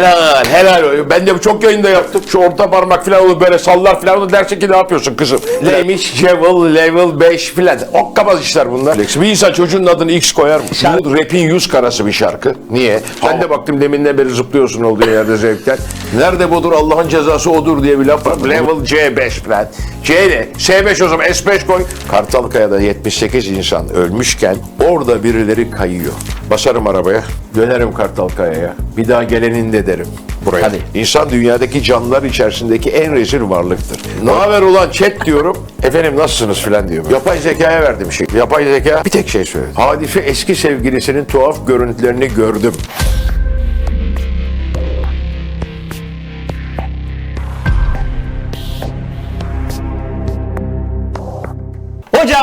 Helal helal. Ben de çok yayında yaptım. Şu orta parmak falan olur böyle sallar falan olur dersin ki ne yapıyorsun kızım? Neymiş? Level, level 5 falan. Okkabaz işler bunlar. Bir insan çocuğun adını X koyar mı? Bu rapin yüz karası bir şarkı. Niye? Ben de baktım deminden beri zıplıyorsun olduğu yerde zevkten. Nerede budur Allah'ın cezası odur diye bir laf var. Level C5 falan. C ne? S5 o zaman S5 koy. Kartalkaya'da 78 insan ölmüşken orada birileri kayıyor. Basarım arabaya. Dönerim Kartalkaya'ya. Bir daha gelenin de derim. Buraya. Hadi. İnsan dünyadaki canlılar içerisindeki en rezil varlıktır. Ne haber ulan chat diyorum. Efendim nasılsınız filan diyor. Yapay zekaya verdim şey. Yapay zeka bir tek şey söyledi. Hadife eski sevgilisinin tuhaf görüntülerini gördüm.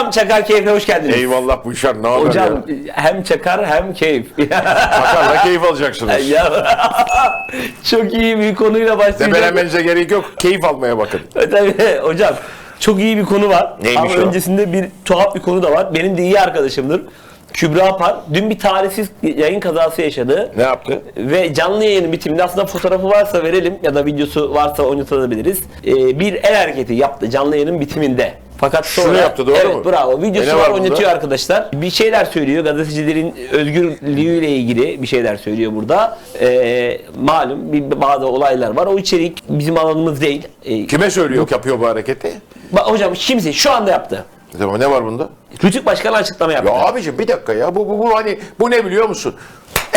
Hocam Çakar Keyif'e hoş geldiniz. Eyvallah bu işler ne haber Hocam ya? hem Çakar hem Keyif. Bakarla keyif alacaksınız. ya, çok iyi bir konuyla başlayacağım. Debelenmenize gerek yok. Keyif almaya bakın. Tabii hocam çok iyi bir konu var. Neymiş Ama o? öncesinde bir tuhaf bir konu da var. Benim de iyi arkadaşımdır. Kübra Par dün bir talihsiz yayın kazası yaşadı. Ne yaptı? Ve canlı yayının bitiminde aslında fotoğrafı varsa verelim ya da videosu varsa oynatabiliriz. Ee, bir el hareketi yaptı canlı yayının bitiminde. Fakat sonra yaptı, doğru evet, mu? bravo. Videosu E, ne var, var bunda? oynatıyor arkadaşlar. Bir şeyler söylüyor. Gazetecilerin özgürlüğüyle ilgili bir şeyler söylüyor burada. Ee, malum bir, bazı olaylar var. O içerik bizim alanımız değil. Ee, Kime söylüyor yapıyor bu hareketi? Ba- Hocam kimse şu anda yaptı. Tamam ne var bunda? Rütük Başkanı açıklama yaptı. Ya abicim bir dakika ya bu, bu, bu hani bu ne biliyor musun?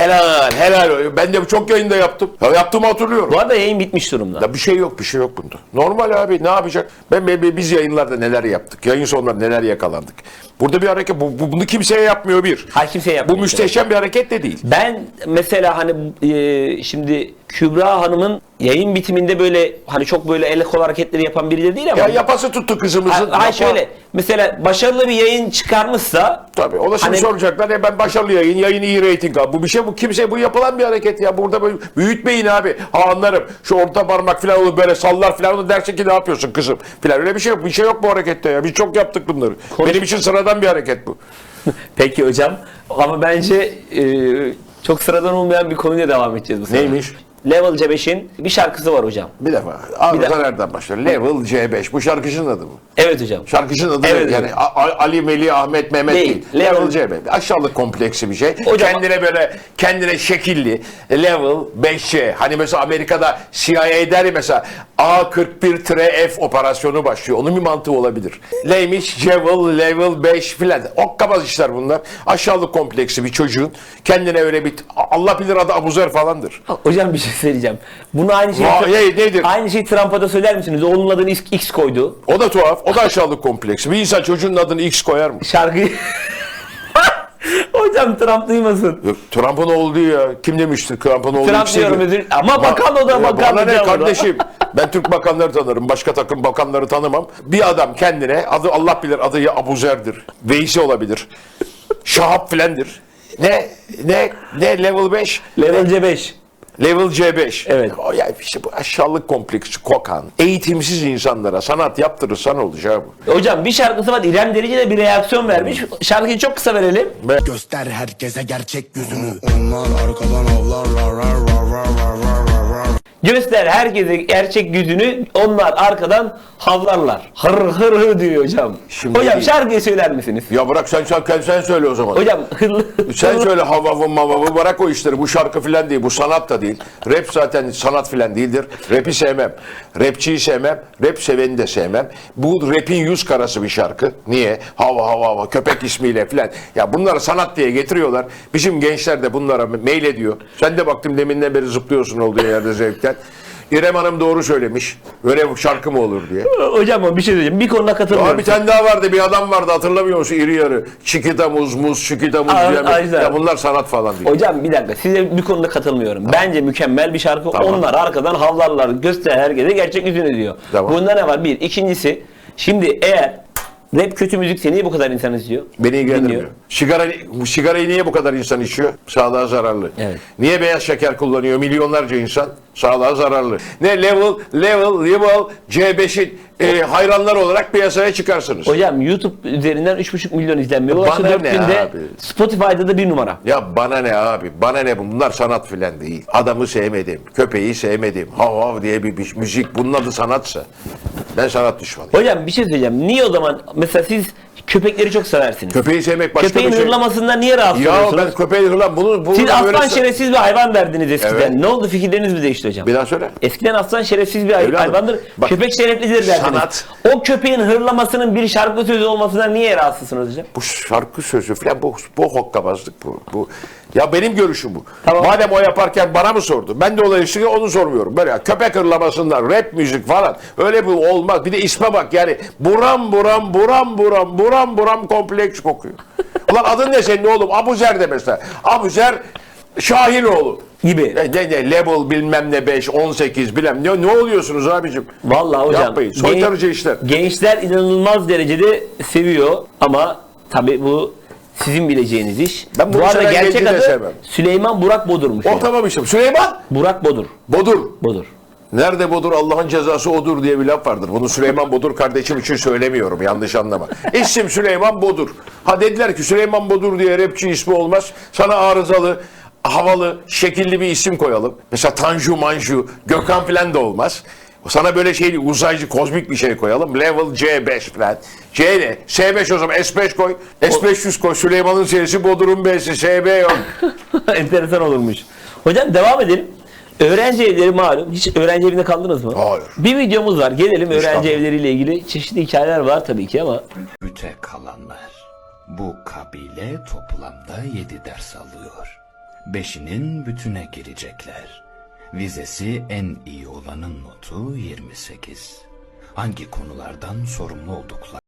Helal helal. Ben de çok yayında yaptım. Ya yaptığımı hatırlıyorum. Bu arada yayın bitmiş durumda. Ya bir şey yok bir şey yok bunda. Normal abi ne yapacak? Ben, ben- biz yayınlarda neler yaptık? Yayın sonları neler yakalandık? Burada bir hareket bu, bu- bunu kimseye yapmıyor bir. Hayır, kimseye yapmıyor. Bu müsteşem bir hareket de değil. Ben mesela hani e, şimdi Kübra Hanım'ın yayın bitiminde böyle hani çok böyle el kol hareketleri yapan birileri değil ama. Ya yapası tuttu kızımızın. Yapa- şöyle mesela başarılı bir yayın çıkarmışsa Tabii o da şimdi Hani- soracaklar ya ben başarılı yayın, yayın iyi reyting al. Bu bir şey bu kimse bu yapılan bir hareket ya. Burada böyle büyütmeyin abi. Ha anlarım. Şu orta parmak falan olur böyle sallar falan olur dersin ki ne yapıyorsun kızım falan. Öyle bir şey yok. Bir şey yok bu harekette ya. Biz çok yaptık bunları. Benim için sıradan bir hareket bu. peki hocam ama bence e, çok sıradan olmayan bir konuyla devam edeceğiz bu sefer. Neymiş? Level C5'in bir şarkısı var hocam. Bir defa. Arıza defa. nereden başlar? Level C5. Bu şarkıcının adı mı? Evet hocam. Şarkıcının adı Evet, yani Ali, Melih, Ahmet, Mehmet Değil. değil. Level- Level C5. Aşağılık kompleksi bir şey. Hocam- kendine böyle kendine şekilli. Level 5C. Hani mesela Amerika'da CIA der mesela A41-F operasyonu başlıyor. Onun bir mantığı olabilir. Neymiş? Level, level 5 filan. Okkabaz işler bunlar. Aşağılık kompleksi bir çocuğun kendine öyle bir Allah bilir adı Abuzer falandır. Hocam bir şey söyleyeceğim. Bunu aynı şey Va- ne- nedir? aynı şey Trump'a da söyler misiniz? Oğlunun adını X, X koydu. O da tuhaf. O da aşağılık kompleksi. Bir insan çocuğun adını X koyar mı? Şarkıyı Hocam Trump duymasın. Yok, Trump'ın oğlu değil ya. Kim demişti Trump'ın oğlu Trump yükseliyor. diyorum özür Ama bakan o da Ya bakan. Bana ne kardeşim? Ben Türk bakanları tanırım. Başka takım bakanları tanımam. Bir adam kendine adı Allah bilir adı ya Abuzer'dir. Veysi olabilir. Şahap filandır. Ne ne ne level 5? Level C5. Level C5. Evet. O ya işte bu aşağılık kompleksi kokan, eğitimsiz insanlara sanat yaptırırsan olacağı bu. Hocam bir şarkısı var. İrem Derici de bir reaksiyon vermiş. Şarkıyı çok kısa verelim. Göster herkese gerçek yüzünü Onlar arkadan avlarlar rar rar Göster herkese gerçek yüzünü. Onlar arkadan havlarlar. Hır hır hır diyor hocam. Şimdi- hocam şarkıyı söyler misiniz? Ya bırak sen sen, sen söyle o zaman. Hocam hırlı. Sen söyle havavı mavavı bırak o işleri. Bu şarkı filan değil. Bu sanat da değil. Rap zaten sanat filan değildir. Rap'i sevmem. Rapçiyi sevmem. Rap seveni de sevmem. Bu rap'in yüz karası bir şarkı. Niye? Hava hava hava köpek ismiyle filan. Ya bunları sanat diye getiriyorlar. Bizim gençler de bunlara mail ediyor. Sen de baktım deminden beri zıplıyorsun olduğu yerde zevkten. İrem Hanım doğru söylemiş. Böyle şarkı mı olur diye. hocam ama bir şey söyleyeceğim. Bir konuda katılmıyorum. bir tane daha vardı. Bir adam vardı hatırlamıyor musun? İri yarı. Çikita muz muz, çikita muz Aa, diye. aynen. Ya bunlar sanat falan değil. Hocam bir dakika size bir konuda katılmıyorum. Bence mükemmel bir şarkı. Tamam. Onlar arkadan havlarlar göster herkese gerçek yüzünü diyor. Tamam. Bunda ne var? Bir. İkincisi şimdi eğer Rap kötü müzik seni niye bu kadar insan izliyor? Beni ilgilendirmiyor. Sigara, sigarayı niye bu kadar insan içiyor? Sağlığa zararlı. Evet. Niye beyaz şeker kullanıyor milyonlarca insan? Sağlığa zararlı. Ne level, level, level, C5'in e, hayranları olarak piyasaya çıkarsınız. Hocam YouTube üzerinden 3,5 milyon ulaştı. Bana 4 ne günde abi? Spotify'da da bir numara. Ya bana ne abi? Bana ne bunlar sanat filan değil. Adamı sevmedim, köpeği sevmedim. Hav hav diye bir, bir müzik bunun adı sanatsa. Ben sanat düşmanıyım. Hocam bir şey söyleyeceğim. Niye o zaman mesela siz köpekleri çok seversiniz. Köpeği sevmek başka Köpeğin bir şey. hırlamasından niye rahatsız Ya oluyorsunuz? ben köpeği hırlam bunu, bunu Siz aslan şerefsiz bir hayvan derdiniz eskiden. Evet. Ne oldu fikirleriniz mi değişti hocam? Bir daha söyle. Eskiden aslan şerefsiz bir hay- Evladım, hayvandır. bak, köpek şereflidir derdiniz. sanat- O köpeğin hırlamasının bir şarkı sözü olmasından niye rahatsızsınız hocam? Bu şarkı sözü falan bu, bu hokkabazlık bu. bu. Ya benim görüşüm bu. Tamam. Madem o yaparken bana mı sordu? Ben de dolayısıyla onu sormuyorum. Böyle ya, köpek hırlamasından rap müzik falan öyle bu olmaz. Bir de isme bak yani buram buram buram buram buram buram kompleks kokuyor. Ulan adın ne senin oğlum? Abuzer de mesela. Abuzer Şahinoğlu. Gibi. Ne, ne, ne level bilmem ne 5, 18 bilmem ne, ne oluyorsunuz abicim? Vallahi hocam. Yapmayın. Soytarıcı gen- işler. Gençler inanılmaz derecede seviyor ama tabii bu sizin bileceğiniz iş. Ben Bu arada gerçek adı sevmem. Süleyman Burak Bodur'muş. O tamam işte. Süleyman Burak Bodur. Bodur. Bodur. Nerede Bodur Allah'ın cezası odur diye bir laf vardır. Bunu Süleyman Bodur kardeşim için söylemiyorum yanlış anlama. İsim Süleyman Bodur. Ha dediler ki Süleyman Bodur diye rapçi ismi olmaz. Sana arızalı, havalı, şekilli bir isim koyalım. Mesela Tanju Manju, Gökhan falan da olmaz. Sana böyle şey uzaycı, kozmik bir şey koyalım. Level C5 falan. C ne? S5 o zaman S5 koy. S500 koy. Süleyman'ın serisi Bodur'un B'si. SB yok. Enteresan olurmuş. Hocam devam edelim. Öğrenci evleri malum. Hiç öğrenci evinde kaldınız mı? Hayır. Bir videomuz var. Gelelim öğrenci kalmadım. evleriyle ilgili. Çeşitli hikayeler var tabii ki ama Büte kalanlar. Bu kabile toplamda 7 ders alıyor. Beşinin bütüne girecekler. Vizesi en iyi olanın notu 28. Hangi konulardan sorumlu oldukları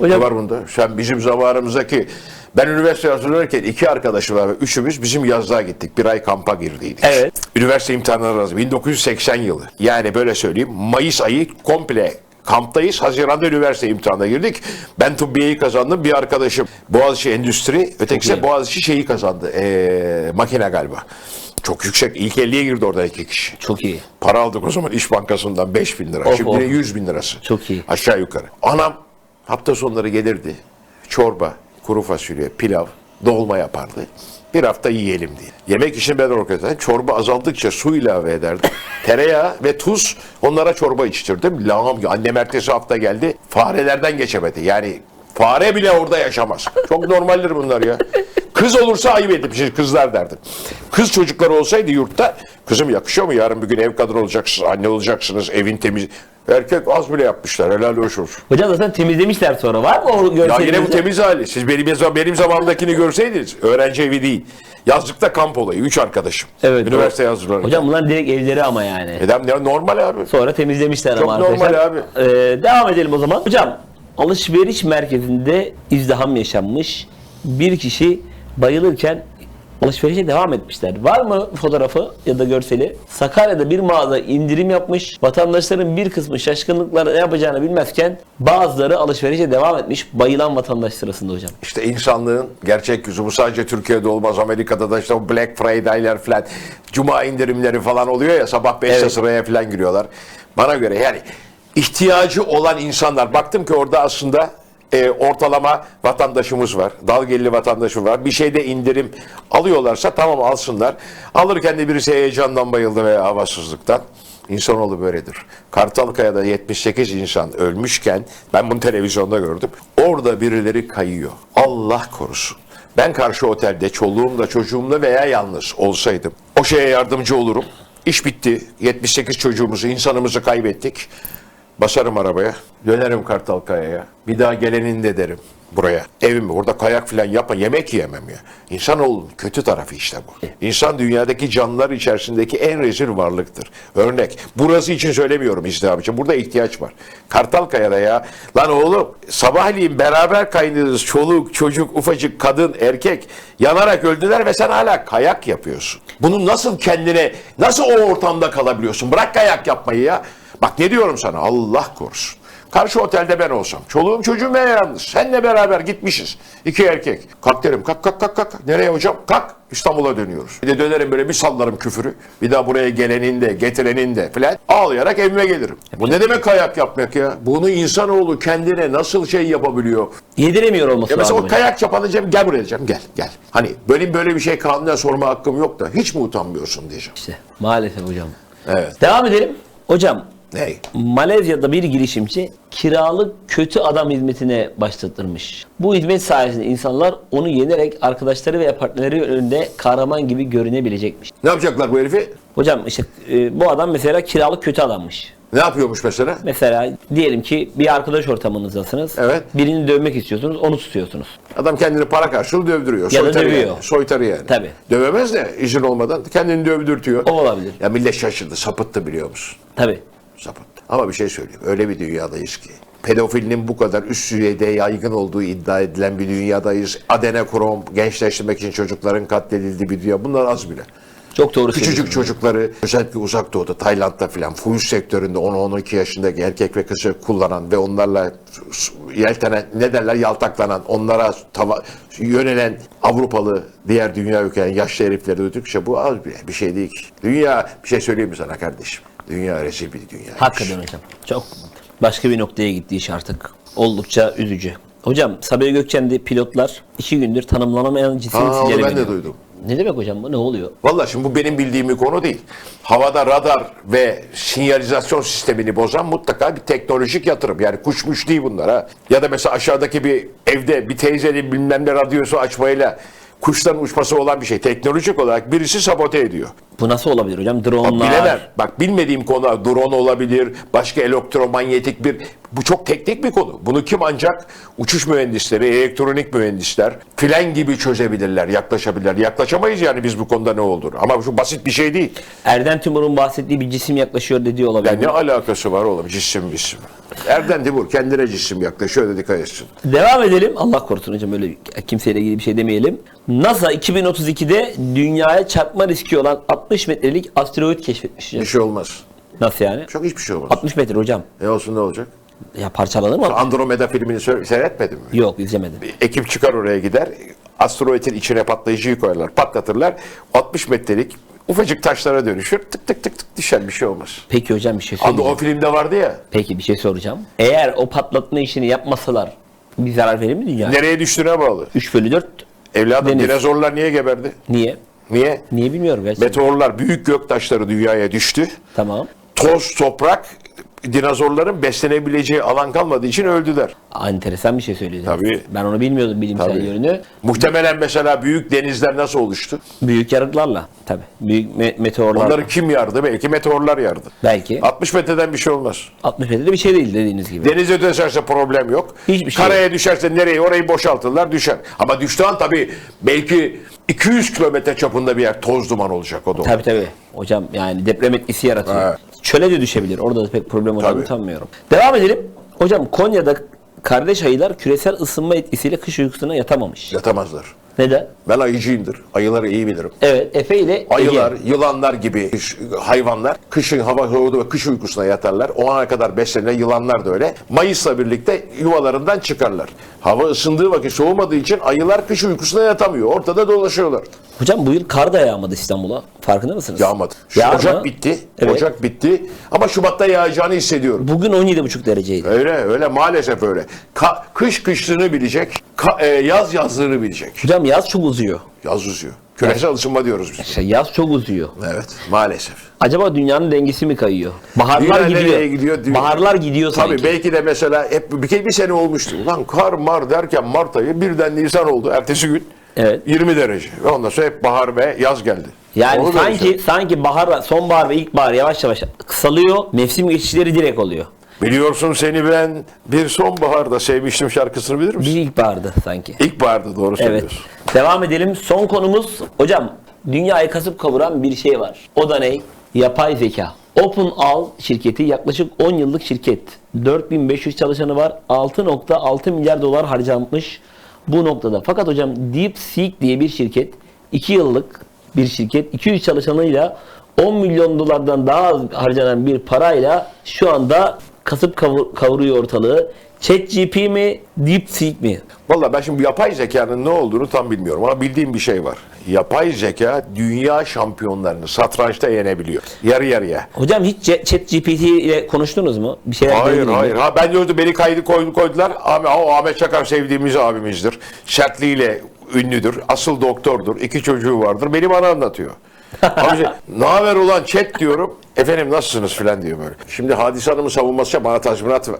Ne hocam var bunda? Sen bizim zamanımızdaki ben üniversite hazırlanırken iki arkadaşım var ve üçümüz bizim yazlığa gittik. Bir ay kampa girdiydik. Evet. Üniversite imtihanları lazım. 1980 yılı. Yani böyle söyleyeyim Mayıs ayı komple kamptayız. Haziran'da üniversite imtihanına girdik. Ben tıbbiyeyi kazandım. Bir arkadaşım Boğaziçi Endüstri, ötekisi de Boğaziçi şeyi kazandı. Ee, makine galiba. Çok yüksek. İlk 50'ye girdi orada iki kişi. çok iyi. Para aldık o zaman İş Bankası'ndan 5 bin lira. Of, Şimdi of. 100 bin lirası. Çok iyi. Aşağı yukarı. Anam hafta sonları gelirdi. Çorba, kuru fasulye, pilav, dolma yapardı. Bir hafta yiyelim diye. Yemek için ben organize Çorba azaldıkça su ilave ederdim. Tereyağı ve tuz onlara çorba içtirdim. Lağım gibi. Annem ertesi hafta geldi. Farelerden geçemedi. Yani fare bile orada yaşamaz. Çok normaldir bunlar ya. Kız olursa ayıp edip şey, kızlar derdim. Kız çocukları olsaydı yurtta kızım yakışıyor mu yarın bir gün ev kadını olacaksınız, anne olacaksınız, evin temiz. Erkek az bile yapmışlar helal hoş olsun. Hocam zaten temizlemişler sonra. Var mı o Ya yine bu temiz hali. Siz benim, benim zamanımdakini görseydiniz öğrenci evi değil. Yazlıkta kamp olayı. Üç arkadaşım. Evet. Üniversite hazırlanırken. Hocam bunlar direkt evleri ama yani. Neden? Ya normal abi. Sonra temizlemişler Çok ama normal arkadaşlar. abi. Ee, devam edelim o zaman. Hocam alışveriş merkezinde izdiham yaşanmış. Bir kişi bayılırken alışverişe devam etmişler. Var mı fotoğrafı ya da görseli? Sakarya'da bir mağaza indirim yapmış. Vatandaşların bir kısmı şaşkınlıkla ne yapacağını bilmezken bazıları alışverişe devam etmiş. Bayılan vatandaş sırasında hocam. İşte insanlığın gerçek yüzü bu sadece Türkiye'de olmaz. Amerika'da da işte o Black Friday'ler falan, Cuma indirimleri falan oluyor ya sabah 5'te Evet. sıraya falan giriyorlar. Bana göre yani ihtiyacı olan insanlar baktım ki orada aslında e, ortalama vatandaşımız var. Dalgelli vatandaşım var. Bir şeyde indirim alıyorlarsa tamam alsınlar. Alırken de birisi heyecandan bayıldı veya havasızlıktan. İnsanoğlu böyledir. Kartalkaya'da 78 insan ölmüşken ben bunu televizyonda gördüm. Orada birileri kayıyor. Allah korusun. Ben karşı otelde çoluğumla çocuğumla veya yalnız olsaydım o şeye yardımcı olurum. İş bitti. 78 çocuğumuzu, insanımızı kaybettik. Basarım arabaya, dönerim Kartalkaya'ya. Bir daha gelenin de derim buraya. Evim orada kayak falan yapma, yemek yiyemem ya. İnsanoğlunun kötü tarafı işte bu. İnsan dünyadaki canlılar içerisindeki en rezil varlıktır. Örnek, burası için söylemiyorum izdiham için. Burada ihtiyaç var. Kartalkaya'da ya, lan oğlum sabahleyin beraber kaynadınız çoluk, çocuk, ufacık, kadın, erkek yanarak öldüler ve sen hala kayak yapıyorsun. Bunu nasıl kendine, nasıl o ortamda kalabiliyorsun? Bırak kayak yapmayı ya. Bak ne diyorum sana Allah korusun. Karşı otelde ben olsam. Çoluğum çocuğum ben yalnız. Seninle beraber gitmişiz. İki erkek. Kalk derim kalk kalk kalk kalk. Nereye hocam? Kalk. İstanbul'a dönüyoruz. Bir de dönerim böyle bir sallarım küfürü. Bir daha buraya gelenin de getirenin de filan. Ağlayarak evime gelirim. Bu ne demek kayak yapmak ya? Bunu insanoğlu kendine nasıl şey yapabiliyor? Yediremiyor olması Ya mesela lazım. o kayak yapan diyeceğim gel buraya diyeceğim gel gel. Hani benim böyle bir şey kanuna sorma hakkım yok da hiç mi utanmıyorsun diyeceğim. İşte maalesef hocam. Evet. Devam edelim. Hocam Ney? Malezya'da bir girişimci kiralık kötü adam hizmetine başlatırmış. Bu hizmet sayesinde insanlar onu yenerek arkadaşları veya partnerleri önünde kahraman gibi görünebilecekmiş. Ne yapacaklar bu herifi? Hocam işte e, bu adam mesela kiralık kötü adammış. Ne yapıyormuş mesela? Mesela diyelim ki bir arkadaş ortamınızdasınız. Evet. Birini dövmek istiyorsunuz, onu tutuyorsunuz. Adam kendini para karşılığı dövdürüyor. Ya da soytarı dövüyor. Yani. Soytarı yani. Tabii. Dövemez de izin olmadan kendini dövdürtüyor. O olabilir. Ya millet şaşırdı. Sapıttı biliyor musun? Tabii. Sapıttı. Ama bir şey söyleyeyim. Öyle bir dünyadayız ki. Pedofilinin bu kadar üst düzeyde yaygın olduğu iddia edilen bir dünyadayız. Adenokrom gençleştirmek için çocukların katledildiği bir dünya. Bunlar az bile. Çok doğru Küçücük çocukları özellikle uzak doğuda, Tayland'da filan fuhuş sektöründe 10-12 yaşındaki erkek ve kızı kullanan ve onlarla yeltenen, ne derler yaltaklanan, onlara tava, yönelen Avrupalı diğer dünya ülkelerinin yaşlı herifleri duydukça bu az bir, bir şey değil ki. Dünya, bir şey söyleyeyim mi sana kardeşim? Dünya rezil bir dünya. Hakikaten hocam. Çok başka bir noktaya gitti iş artık. Oldukça üzücü. Hocam Sabiha Gökçen'de pilotlar iki gündür tanımlanamayan cisim Aa, onu ben de duydum. Ne demek hocam bu? Ne oluyor? Vallahi şimdi bu benim bildiğim bir konu değil. Havada radar ve sinyalizasyon sistemini bozan mutlaka bir teknolojik yatırım. Yani kuşmuş değil bunlar ha. Ya da mesela aşağıdaki bir evde bir teyzenin bilmem ne radyosu açmayla kuşların uçması olan bir şey. Teknolojik olarak birisi sabote ediyor. Bu nasıl olabilir hocam? Bak Dronlar. bilemem. Bak bilmediğim konu drone olabilir, başka elektromanyetik bir bu çok teknik bir konu. Bunu kim ancak uçuş mühendisleri, elektronik mühendisler filan gibi çözebilirler, yaklaşabilirler. Yaklaşamayız yani biz bu konuda ne olur. Ama şu basit bir şey değil. Erden Timur'un bahsettiği bir cisim yaklaşıyor dediği olabilir. Ya ne alakası var oğlum cisim cisim. Erden Timur kendine cisim yaklaşıyor dikkat etsin. Devam edelim. Allah korusun hocam öyle kimseyle ilgili bir şey demeyelim. NASA 2032'de dünyaya çarpma riski olan 60 metrelik asteroid keşfetmiş. Bir şey olmaz. Nasıl yani? Çok hiçbir şey olmaz. 60 metre hocam. Ne olsun ne olacak? Ya parçalanır mı? Andromeda filmini seyretmedin mi? Yok izlemedim. ekip çıkar oraya gider. Asteroidin içine patlayıcıyı koyarlar. Patlatırlar. 60 metrelik ufacık taşlara dönüşür. Tık tık tık tık düşer bir şey olmaz. Peki hocam bir şey Adı söyleyeceğim. o filmde vardı ya. Peki bir şey soracağım. Eğer o patlatma işini yapmasalar bir zarar verir mi dünyaya? Nereye düştüğüne bağlı. 3 bölü 4 Evladım Deniz. dinozorlar niye geberdi? niye? Niye? Niye bilmiyorum gerçekten. Meteorlar büyük gök taşları dünyaya düştü. Tamam. Toz, toprak dinozorların beslenebileceği alan kalmadığı için öldüler. Aa, enteresan bir şey söylüyorsunuz. Tabii. Ben onu bilmiyordum bilimsel Tabii. yönünü. Muhtemelen mesela büyük denizler nasıl oluştu? Büyük yarıklarla tabii. Büyük me- meteorlar. Onları kim yardı? Belki meteorlar yardı. Belki. 60 metreden bir şey olmaz. 60 metrede bir şey değil dediğiniz gibi. Denize düşerse problem yok. Hiçbir şey Karaya düşerse nereye orayı boşaltırlar düşer. Ama düştüğü an tabii belki 200 kilometre çapında bir yer toz duman olacak o da. Tabii tabii. Hocam yani deprem etkisi yaratıyor. Evet. Çöle de düşebilir. Orada da pek problem olacağını sanmıyorum. Devam edelim. Hocam Konya'da kardeş ayılar küresel ısınma etkisiyle kış uykusuna yatamamış. Yatamazlar. Neden? Ben ayıcıyımdır. Ayıları iyi bilirim. Evet Efe ile Ege. Ayılar, yılanlar gibi hayvanlar kışın hava soğudu ve kış uykusuna yatarlar. O ana kadar beslenen yılanlar da öyle. Mayıs'la birlikte yuvalarından çıkarlar. Hava ısındığı vakit soğumadığı için ayılar kış uykusuna yatamıyor. Ortada dolaşıyorlar. Hocam bu yıl kar da yağmadı İstanbul'a. Farkında mısınız? Yağmadı. Şu Yağdı. Ocak bitti. Evet. Ocak bitti. Ama Şubat'ta yağacağını hissediyorum. Bugün 17,5 dereceydi. Öyle öyle maalesef öyle. Ka- kış kışlığını bilecek, ka- e, yaz yazlığını bilecek. Hocam yaz çok uzuyor. Yaz uzuyor. Küresel ısınma diyoruz biz. İşte yaz çok uzuyor. Evet maalesef. Acaba dünyanın dengesi mi kayıyor? Baharlar Dünya gidiyor. gidiyor? Dünya- Baharlar gidiyor sanki. Tabii belki de mesela hep bir, bir sene olmuştu. Lan kar mar derken Mart ayı birden Nisan oldu. Ertesi gün Evet. 20 derece. Ve ondan sonra hep bahar ve yaz geldi. Yani Onu sanki sanki bahar, sonbahar ve ilkbahar yavaş yavaş kısalıyor. Mevsim geçişleri direkt oluyor. Biliyorsun seni ben bir sonbaharda sevmiştim şarkısını bilir Bir misin? ilkbahardı sanki. İlkbaharda doğru Evet. söylüyorsun. Devam edelim. Son konumuz hocam dünyayı kasıp kavuran bir şey var. O da ne? Yapay zeka. OpenAI şirketi yaklaşık 10 yıllık şirket. 4500 çalışanı var. 6.6 milyar dolar harcanmış bu noktada. Fakat hocam DeepSeek diye bir şirket 2 yıllık bir şirket 200 çalışanıyla 10 milyon dolardan daha az harcanan bir parayla şu anda kasıp kavur- kavuruyor ortalığı. ChatGPT mi, DeepSeek mi? Valla ben şimdi yapay zekanın ne olduğunu tam bilmiyorum ama bildiğim bir şey var. Yapay zeka dünya şampiyonlarını satrançta yenebiliyor. Yarı yarıya. Hocam hiç ChatGPT ile konuştunuz mu? Bir şeyler Hayır mi? hayır. Ha ben gördüm beni kaydı koydu koydular. Abi o Ahmet Çakar sevdiğimiz abimizdir. Sertliğiyle ünlüdür. Asıl doktordur. İki çocuğu vardır. Beni bana anlatıyor. Abi ne haber ulan chat diyorum. Efendim nasılsınız filan diyor böyle. Şimdi Hadise Hanım'ın savunması bana tazminat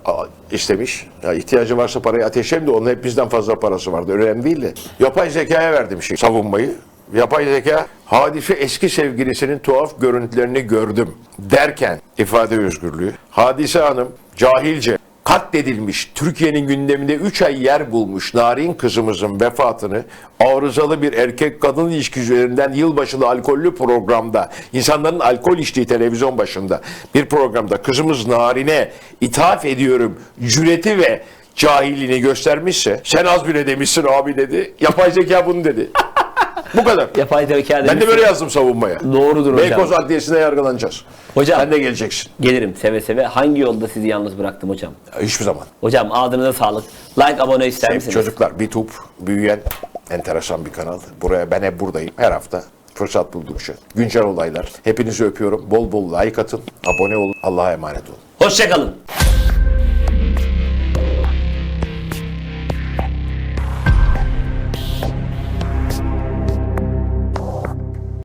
istemiş. Ya ihtiyacı varsa parayı ateşlerim de onun hep bizden fazla parası vardı. Önemli değil de. Yapay zekaya verdim şey savunmayı. Yapay zeka hadise eski sevgilisinin tuhaf görüntülerini gördüm derken ifade özgürlüğü. Hadise Hanım cahilce katledilmiş Türkiye'nin gündeminde 3 ay yer bulmuş narin kızımızın vefatını arızalı bir erkek kadın ilişkisi üzerinden yılbaşılı alkollü programda insanların alkol içtiği televizyon başında bir programda kızımız narine ithaf ediyorum cüreti ve cahilliğini göstermişse sen az bile demişsin abi dedi yapay zeka bunu dedi. Bu kadar. Yapay zeka Ben de böyle yazdım savunmaya. Doğrudur hocam. Beykoz Adliyesi'ne yargılanacağız. Hocam. Sen de geleceksin. Gelirim seve seve. Hangi yolda sizi yalnız bıraktım hocam? Hiçbir zaman. Hocam ağzınıza sağlık. Like, abone ister misiniz? Çocuklar BitHub büyüyen enteresan bir kanal. Buraya ben hep buradayım her hafta. Fırsat buldukça. Güncel olaylar. Hepinizi öpüyorum. Bol bol like atın. Abone olun. Allah'a emanet olun. Hoşçakalın.